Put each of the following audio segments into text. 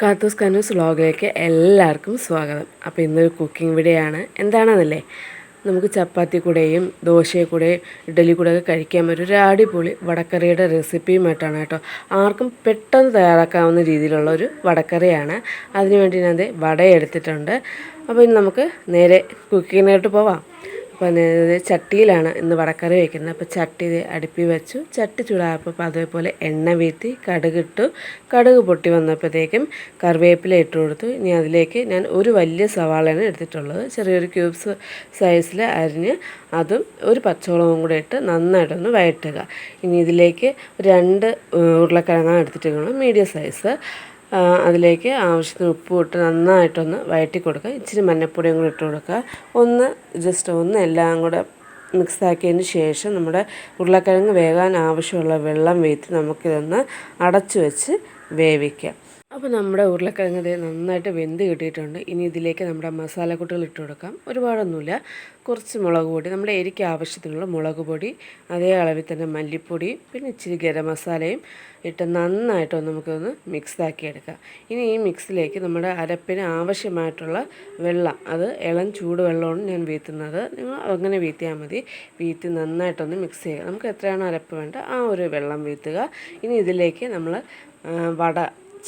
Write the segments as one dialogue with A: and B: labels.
A: കാത്തൂസ് കനൂസ് വ്ളോഗിലേക്ക് എല്ലാവർക്കും സ്വാഗതം. അപ്പോൾ ഇന്നൊരു കുക്കിംഗ് വീഡിയോ ആണ്. എന്താണെന്നല്ലേ നമുക്ക് ചപ്പാത്തി കൂടെയും ദോശയെ കൂടെയും ഇഡലി കൂടെയൊക്കെ കഴിക്കാൻ പറ്റും ഒരു അടിപൊളി വടക്കറിയുടെ റെസിപ്പിയുമായിട്ടാണ് കേട്ടോ. ആർക്കും പെട്ടെന്ന് തയ്യാറാക്കാവുന്ന രീതിയിലുള്ള ഒരു വടക്കറിയാണ്. അതിനുവേണ്ടി ഞാൻ ദേ വട എടുത്തിട്ടുണ്ട് അപ്പോൾ ഇനി നമുക്ക് നേരെ കുക്കിങ്ങിനായിട്ട് പോവാം. ഇത് ചട്ടിയിലാണ് ഇന്ന് വടക്കറി വയ്ക്കുന്നത് അപ്പോൾ ചട്ടി അടുപ്പി വെച്ചു. ചട്ടി ചൂടായപ്പോൾ അപ്പോൾ അതേപോലെ എണ്ണ വീത്തി കടുകിട്ടു. കടുക് പൊട്ടി വന്നപ്പോഴത്തേക്കും കറിവേപ്പില ഇട്ട് കൊടുത്തു. ഇനി അതിലേക്ക് ഞാൻ ഒരു വലിയ സവാളയാണ് എടുത്തിട്ടുള്ളത്. ചെറിയൊരു ക്യൂബ്സ് സൈസിൽ അരിഞ്ഞ് അതും ഒരു പച്ചമുളകും കൂടെ ഇട്ട് നന്നായിട്ടൊന്ന് വഴറ്റുക ഇനി ഇതിലേക്ക് രണ്ട് ഉരുളക്കിഴങ്ങാണ് എടുത്തിട്ടുള്ളത്. Medium size. അതിലേക്ക് ആവശ്യത്തിന് ഉപ്പ് ഇട്ട് നന്നായിട്ടൊന്ന് വഴറ്റി കൊടുക്കുക ഇച്ചിരി മഞ്ഞൾപ്പൊടിയും കൂടി ഇട്ട് കൊടുക്കുക. ഒന്ന് ജസ്റ്റ് ഒന്ന് എല്ലാം കൂടെ മിക്സാക്കിയതിന് ശേഷം നമ്മുടെ ഉരുളക്കിഴങ്ങ് വേകാൻ ആവശ്യമുള്ള വെള്ളം വീഴ്ത്തി നമുക്കിതൊന്ന് അടച്ചു വെച്ച് വേവിക്കാം. അപ്പോൾ നമ്മുടെ ഉരുളക്കിഴങ്ങ് നന്നായിട്ട് വെന്ത് കിട്ടിയിട്ടുണ്ട്. ഇനി ഇതിലേക്ക് നമ്മുടെ മസാലക്കൂട്ടുകൾ ഇട്ട് കൊടുക്കാം. ഒരുപാടൊന്നുമില്ല. കുറച്ച് മുളക് പൊടി നമ്മുടെ എരിക്ക് ആവശ്യത്തിനുള്ള മുളക് പൊടി അതേ അളവിൽ തന്നെ മല്ലിപ്പൊടി പിന്നെ ഇച്ചിരി ഗരം മസാലയും ഇട്ട് നന്നായിട്ടൊന്ന് നമുക്കൊന്ന് മിക്സാക്കി എടുക്കാം ഇനി ഈ മിക്സിലേക്ക് നമ്മുടെ അരപ്പിന് ആവശ്യമായിട്ടുള്ള വെള്ളം അത് ഇളം ചൂട് വെള്ളമാണ് ഞാൻ വീത്തുന്നത്. നിങ്ങൾ അങ്ങനെ വീത്തിയാൽ മതി. വീത്തി നന്നായിട്ടൊന്ന് മിക്സ് ചെയ്യുക. നമുക്ക് എത്രയാണ് അരപ്പ് വേണ്ട ആ ഒരു വെള്ളം വീത്തുക. ഇനി ഇതിലേക്ക് നമ്മൾ വട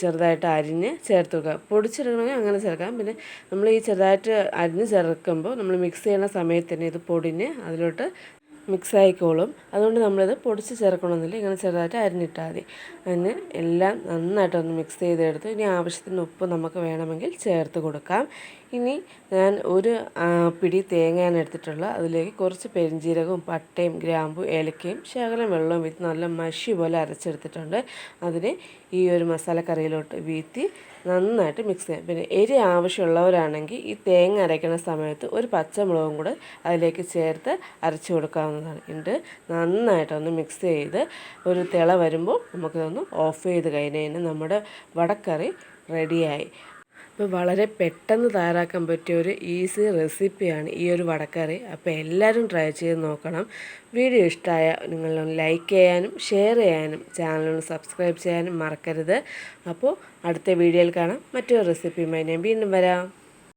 A: ചെറുതായിട്ട് അരിഞ്ഞ് ചേർത്ത് വെക്കുക. പൊടിച്ചെടുക്കണമെങ്കിൽ അങ്ങനെ ചേർക്കാം. പിന്നെ നമ്മൾ ഈ ചെറുതായിട്ട് അരിഞ്ഞ് ചേർക്കുമ്പോൾ നമ്മൾ മിക്സ് ചെയ്യുന്ന സമയത്ത് തന്നെ ഇത് പൊടിഞ്ഞ് അതിലോട്ട് മിക്സ് ആയിക്കോളും അതുകൊണ്ട് നമ്മളിത് പൊടിച്ച് ചേർക്കണമെന്നില്ല. ഇങ്ങനെ ചെറുതായിട്ട് അരിഞ്ഞിട്ടാൽ മതി. അതിന് എല്ലാം നന്നായിട്ടൊന്ന് മിക്സ് ചെയ്തെടുത്ത് ഇനി ആവശ്യത്തിന് ഉപ്പ് നമുക്ക് വേണമെങ്കിൽ ചേർത്ത് കൊടുക്കാം. ഇനി ഞാൻ ഒരു പിടി തേങ്ങയാണ് എടുത്തിട്ടുള്ളത് അതിലേക്ക് കുറച്ച് പെരിഞ്ജീരകവും പട്ടയും ഗ്രാമ്പും ഏലക്കയും ശകലം വെള്ളവും വീത്തി നല്ല മഷി പോലെ അരച്ചെടുത്തിട്ടുണ്ട്. അതിന് ഈ ഒരു മസാലക്കറിയിലോട്ട് വീത്തി നന്നായിട്ട് മിക്സ് ചെയ്യാം. പിന്നെ എരി ആവശ്യമുള്ളവരാണെങ്കിൽ ഈ തേങ്ങ അരയ്ക്കുന്ന സമയത്ത് ഒരു പച്ചമുളകും കൂടെ അതിലേക്ക് ചേർത്ത് അരച്ച് കൊടുക്കാവുന്നതാണ് എന്നിട്ട് നന്നായിട്ടൊന്ന് മിക്സ് ചെയ്ത് ഒരു തിള വരുമ്പോൾ നമുക്കിതൊന്ന് ഓഫ് ചെയ്ത് കഴിഞ്ഞ് നമ്മുടെ വടക്കറി റെഡിയായി അപ്പോൾ വളരെ പെട്ടെന്ന് തയ്യാറാക്കാൻ പറ്റിയ ഒരു ഈസി റെസിപ്പിയാണ് ഈ ഒരു വടക്കറി. അപ്പോൾ എല്ലാവരും ട്രൈ ചെയ്ത് നോക്കണം. വീഡിയോ ഇഷ്ടമായ നിങ്ങളൊന്ന് ലൈക്ക് ചെയ്യാനും ഷെയർ ചെയ്യാനും ചാനലൊന്ന് സബ്സ്ക്രൈബ് ചെയ്യാനും മറക്കരുത്. അപ്പോൾ അടുത്ത വീഡിയോയിൽ കാണാം. മറ്റൊരു റെസിപ്പിയുമായി ഞാൻ വീണ്ടും വരാം.